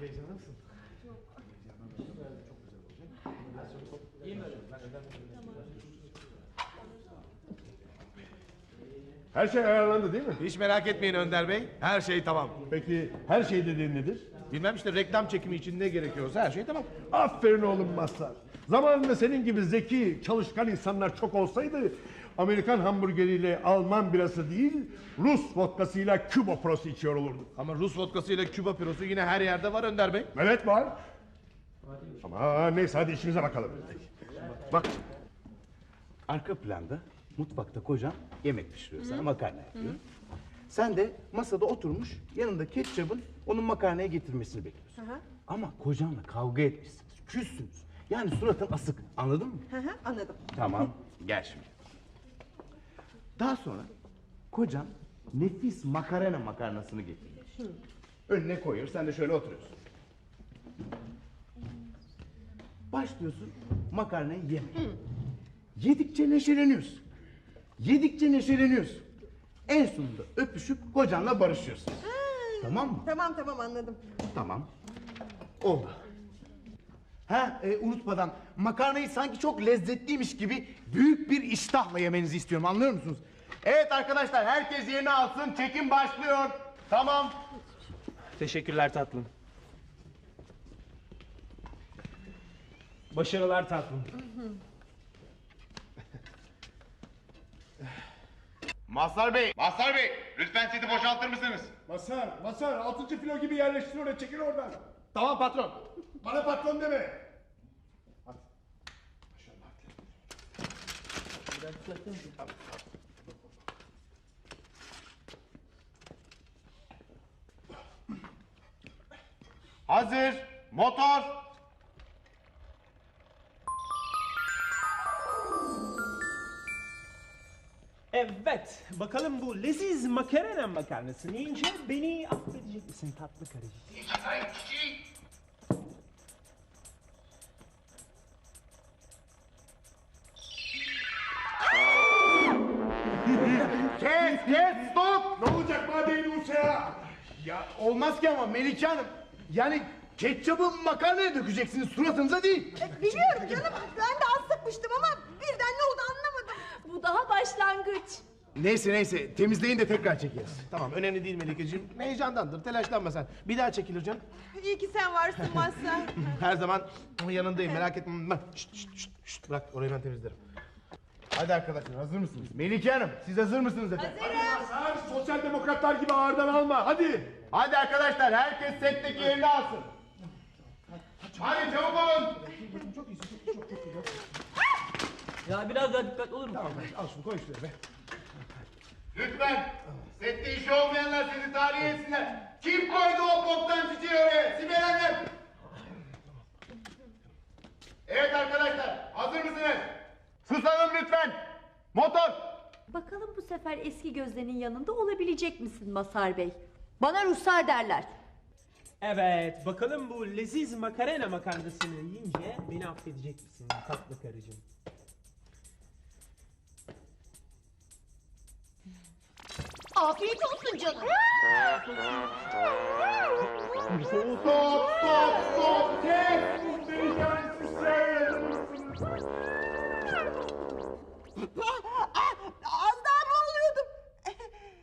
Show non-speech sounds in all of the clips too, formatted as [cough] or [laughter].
Heyecanlı mısın? Heyecanlı Çok güzel olacak. Biraz sonra top- İyi mi öyle? Her şey ayarlandı değil mi? Hiç merak etmeyin Önder Bey. Her şey tamam. Peki her şey dediğin nedir? Bilmem işte reklam çekimi için ne gerekiyorsa her şey tamam. Aferin oğlum Mazhar. Zamanında senin gibi zeki, çalışkan insanlar çok olsaydı Amerikan hamburgeriyle Alman birası değil, Rus vodkasıyla Küba prosu içiyor olurduk. Ama Rus vodkasıyla Küba pirosu yine her yerde var Önder Bey. Evet var. Ama neyse hadi işimize bakalım. Bak. Arka planda mutfakta kocan yemek pişiriyor sana makarna yapıyor. Sen de masada oturmuş yanında ketçabın onun makarnaya getirmesini bekliyorsun. Ama kocanla kavga etmişsiniz, küssünüz. Yani suratın asık anladın mı? Hı hı, Anladım. Tamam gel şimdi. Daha sonra kocan nefis makarna makarnasını getiriyor. Önüne koyuyor sen de şöyle oturuyorsun. Başlıyorsun makarnayı yemeye. Yedikçe neşeleniyorsun. Yedikçe neşeleniyorsun. En sonunda öpüşüp kocanla barışıyorsun. Tamam mı? Tamam tamam anladım. Tamam. Oldu. Ha e, unutmadan makarnayı sanki çok lezzetliymiş gibi büyük bir iştahla yemenizi istiyorum anlıyor musunuz? Evet arkadaşlar herkes yerini alsın çekim başlıyor. Tamam. Teşekkürler tatlım. Başarılar tatlım. Mazhar Bey, Mazhar Bey, lütfen seti boşaltır mısınız? Masar, Masar, altıncı filo gibi yerleştir oraya, çekil oradan. Tamam patron. Bana patron deme. Hazır, motor. Evet, bakalım bu leziz makarna makarnasını yiyince beni affedecek misin tatlı karıcığım? [laughs] Kes kes stop. Ne olacak madeyi Rusya'ya? Ya olmaz ki ama Melike Hanım. Yani ketçabı makarnaya dökeceksiniz suratınıza değil. E, biliyorum canım. Ben de az sıkmıştım ama birden ne. Bu daha başlangıç. Neyse neyse temizleyin de tekrar çekeriz. Tamam önemli değil Melike'ciğim. Heyecandandır telaşlanma sen. Bir daha çekil hocam. İyi ki sen varsın Mazhar. [laughs] Her zaman yanındayım merak etme. Şşt, şşt, şşt, şşt. Bırak orayı ben temizlerim. Hadi arkadaşlar hazır mısınız? Melike Hanım siz hazır mısınız efendim? Masar, sosyal demokratlar gibi ağırdan alma, hadi. Hadi arkadaşlar herkes setteki yerini alsın. Hadi çabuk olun. Ya biraz daha dikkatli olur mu? Al şunu koy şuraya be. Lütfen, sette işi olmayanlar sizi tahliye etsinler. Kim koydu o boktan çiçeği oraya? Sibel Hanım. Evet arkadaşlar, hazır mısınız? Susalım lütfen. Motor. Bakalım bu sefer eski gözlerinin yanında olabilecek misin Masar Bey? Bana ruhsar derler. Evet, bakalım bu leziz makarna makarnasını yiyince beni affedecek misin tatlı karıcığım? Afiyet olsun canım. Stop, stop, stop. Kes. Söyleyin. Az daha mı oluyordum?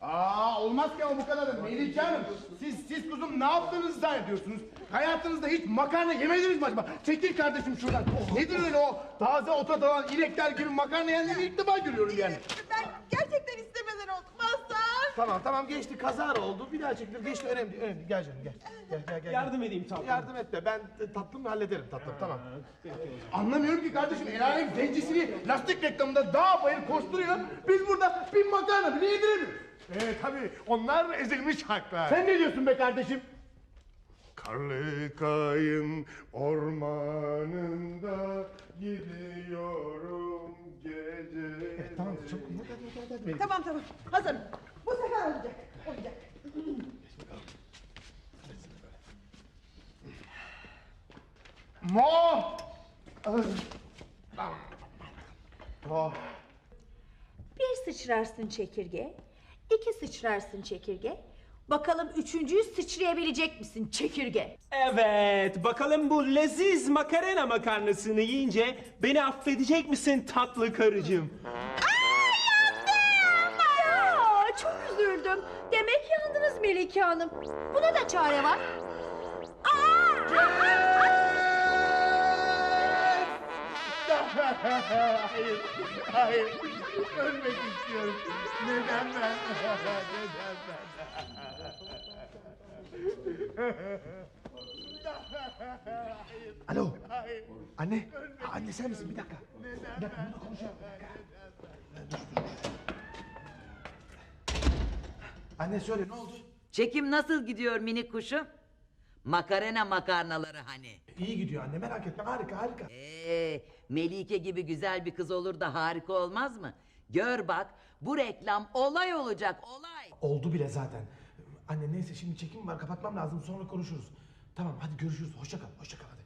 Aa olmaz ki ama bu kadar da Melike Hanım. Siz siz kuzum ne yaptığınızı zannediyorsunuz? Hayatınızda hiç makarna yemediniz mi acaba? Çekil kardeşim şuradan. Nedir öyle o taze ota dalan inekler gibi makarna yendiğini ilk defa görüyorum yani. Ben gerçekten Mazhar. Tamam tamam geçti kazara oldu. Bir daha çekilir geçti önemli değil, önemli. değil. Gel canım gel. Gel gel gel. Yardım edeyim tatlım. Yardım et de ben e, tatlım hallederim tatlım tamam. Anlamıyorum ki kardeşim el alem zencisini lastik reklamında dağ bayır koşturuyor. Biz burada bir makarna bile yediremiyoruz. Ee, tabii onlar ezilmiş haklar. Sen ne diyorsun be kardeşim? Karlı kayın ormanında gidiyorum gece. Tamam çok Tamam tamam hazırım. Bu sefer olacak. Olacak. Mo! Oh. Bir sıçrarsın çekirge, iki sıçrarsın çekirge, Bakalım üçüncüyü sıçrayabilecek misin çekirge? Evet, bakalım bu leziz makarena makarnasını yiyince beni affedecek misin tatlı karıcığım? Üzüldüm. Demek yandınız Melike Hanım. Buna da çare var. hayır, hayır. Ölmek istiyorum. Neden ben? Neden ben? Alo. Anne. Anne sen misin? Bir dakika. Bir dakika bununla konuşalım. Bir dakika. Anne söyle ne oldu? Çekim nasıl gidiyor minik kuşum? Makarena makarnaları hani. İyi gidiyor anne merak etme harika harika. Ee, Melike gibi güzel bir kız olur da harika olmaz mı? Gör bak bu reklam olay olacak olay. Oldu bile zaten. Anne neyse şimdi çekim var kapatmam lazım sonra konuşuruz. Tamam hadi görüşürüz hoşça kal hoşça kal hadi.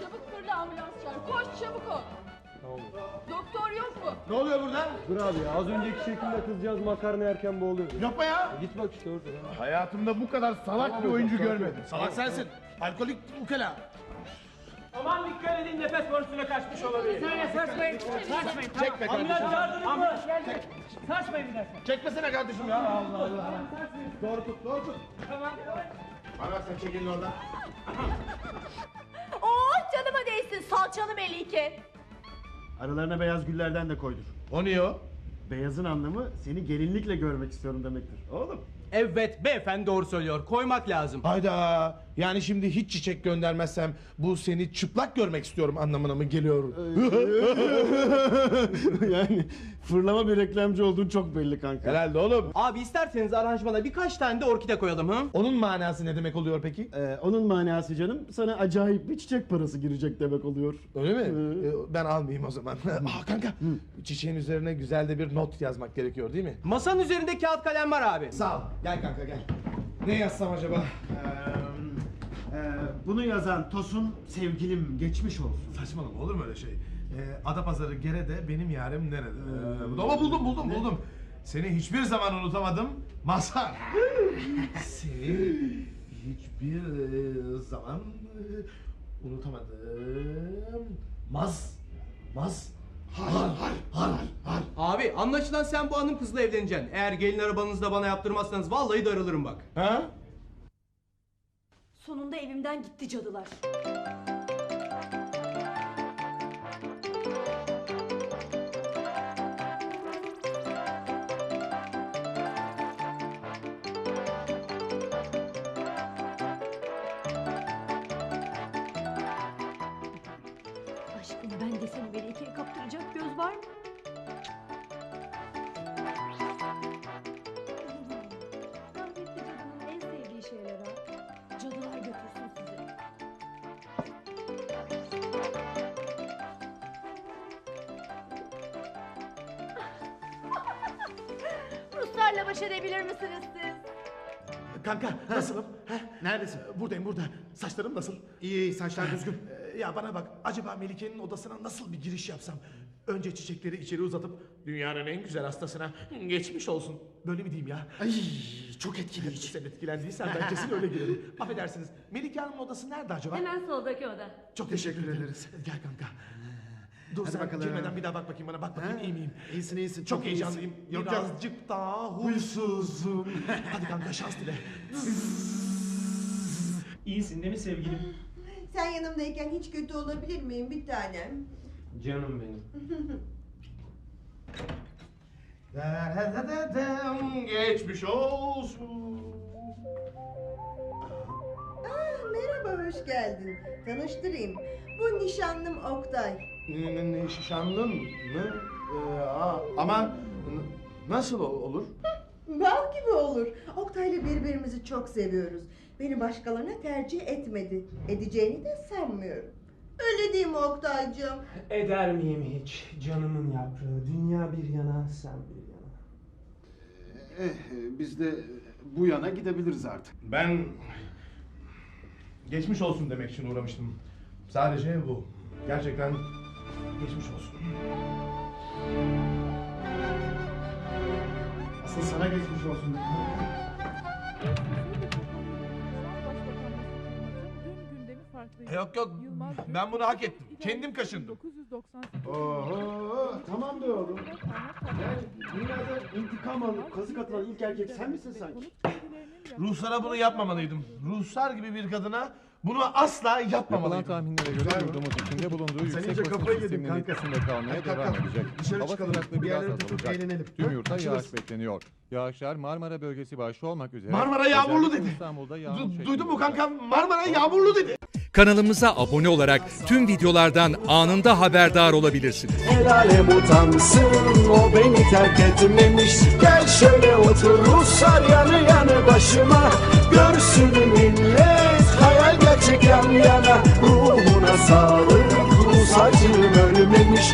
Çabuk fırla ambulans çağır. Koş çabuk Ne oluyor burada? Dur abi ya az önceki şekilde kızcağız makarna yerken boğuluyor. Yapma ya. Git bak işte orada. Hayatımda bu kadar salak bir oyuncu görmedim. Salak sensin. Alkolik ukala. Aman dikkat edin nefes borusuna kaçmış olabilir. Saçmayın. Saçmayın. Çekme kardeşim. Ambulans geldi. Saçmayın bir dakika. Çekmesene kardeşim ya. Allah Allah. Doğru tut, doğru tut. Bana bak sen çekilin oradan. [laughs] Oh canıma değsin salçalı Melike. Aralarına beyaz güllerden de koydur. O niye o? Beyazın anlamı seni gelinlikle görmek istiyorum demektir. Oğlum. Evet beyefendi doğru söylüyor. Koymak lazım. Hayda yani şimdi hiç çiçek göndermezsem bu seni çıplak görmek istiyorum anlamına mı geliyor? [laughs] yani fırlama bir reklamcı olduğun çok belli kanka. Herhalde oğlum. Abi isterseniz aranjmana birkaç tane de orkide koyalım hı? Onun manası ne demek oluyor peki? Ee, onun manası canım sana acayip bir çiçek parası girecek demek oluyor. Öyle mi? Ee, Ben almayayım o zaman. [laughs] Aa kanka çiçeğin üzerine güzel de bir not yazmak gerekiyor değil mi? Masanın üzerinde kağıt kalem var abi. Sağ ol. Gel kanka gel. Ne yazsam acaba? Ee, bunu yazan Tosun sevgilim geçmiş olsun. Saçmalama olur mu öyle şey? Ee, Adapazarı Gere'de benim yarim nerede? Ee, ama buldum buldum buldum. Seni hiçbir zaman unutamadım. Mazhar. [laughs] Seni hiçbir e, zaman e, unutamadım. Maz. Maz. Har har har har. Abi anlaşılan sen bu hanım kızla evleneceksin. Eğer gelin arabanızı da bana yaptırmazsanız vallahi darılırım bak. Ha? Sonunda evimden gitti cadılar. Baş edebilir misiniz siz? Kanka nasılım? Ha? Neredesin? Buradayım burada. Saçlarım nasıl? İyi iyi saçlar düzgün. Ee, Ya bana bak acaba Melike'nin odasına nasıl bir giriş yapsam? Önce çiçekleri içeri uzatıp dünyanın en güzel hastasına geçmiş olsun. Böyle mi diyeyim ya? Ay çok etkileyici. [laughs] Sen etkilendiysen ben kesin öyle girerim. [laughs] Affedersiniz. Melike Hanım'ın odası nerede acaba? Hemen soldaki oda. Çok teşekkür ederiz. Gel kanka. Dur sen bakalım. girmeden bir daha bak bakayım bana. Bak bakayım iyi miyim? İyisin iyisin. Çok heyecanlıyım. Yok yok. Birazcık daha huysuzum. Hadi kanka şans dile. [laughs] İyisin değil mi sevgilim? Sen yanımdayken hiç kötü olabilir miyim bir tanem? Canım benim. [laughs] Geçmiş olsun. Aa, merhaba hoş geldin. Tanıştırayım. Bu nişanlım Oktay. Nişanlın mı? Ee, aa, ama nasıl olur? Bal gibi olur. Oktay'la birbirimizi çok seviyoruz. Beni başkalarına tercih etmedi. Edeceğini de sanmıyorum. Öyle değil mi Oktay'cığım? Eder miyim hiç? Canımın yaprağı. Dünya bir yana, sen bir yana. Eh, biz de bu yana gidebiliriz artık. Ben geçmiş olsun demek için uğramıştım. Sadece bu. Gerçekten geçmiş olsun. Asıl sana geçmiş olsun. Yok yok ben bunu hak ettim. Kendim kaşındım. Oho tamam be oğlum. Yani dünyada intikam alıp kazık atılan ilk erkek sen misin sanki? Ruhsara bunu yapmamalıydım. Ruhsar gibi bir kadına bunu asla Yapılan yapmamalıydım. tahminlere göre yurdumuz içinde bulunduğu Sen yüksek basınç yedin sisteminin kanka. etkisinde kalmaya Hadi devam kalk, edecek. Dışarı Hava çıkalım, sıcaklığı bir biraz yerlere tutup azalacak. eğlenelim. Tüm yurtta yağış bekleniyor. Yağışlar Marmara bölgesi başta olmak üzere. Marmara yağmurlu özellikle dedi. İstanbul'da yağmur Du- şeklinde duydun mu olacak. kanka? Marmara yağmurlu dedi. Kanalımıza abone olarak tüm videolardan anında haberdar olabilirsiniz. El alem utansın o beni terk etmemiş Gel şöyle otur Ruslar yanı yanı başıma Görsün millet gerçek yan yana Ruhuna sağlık Rus acım ölmemiş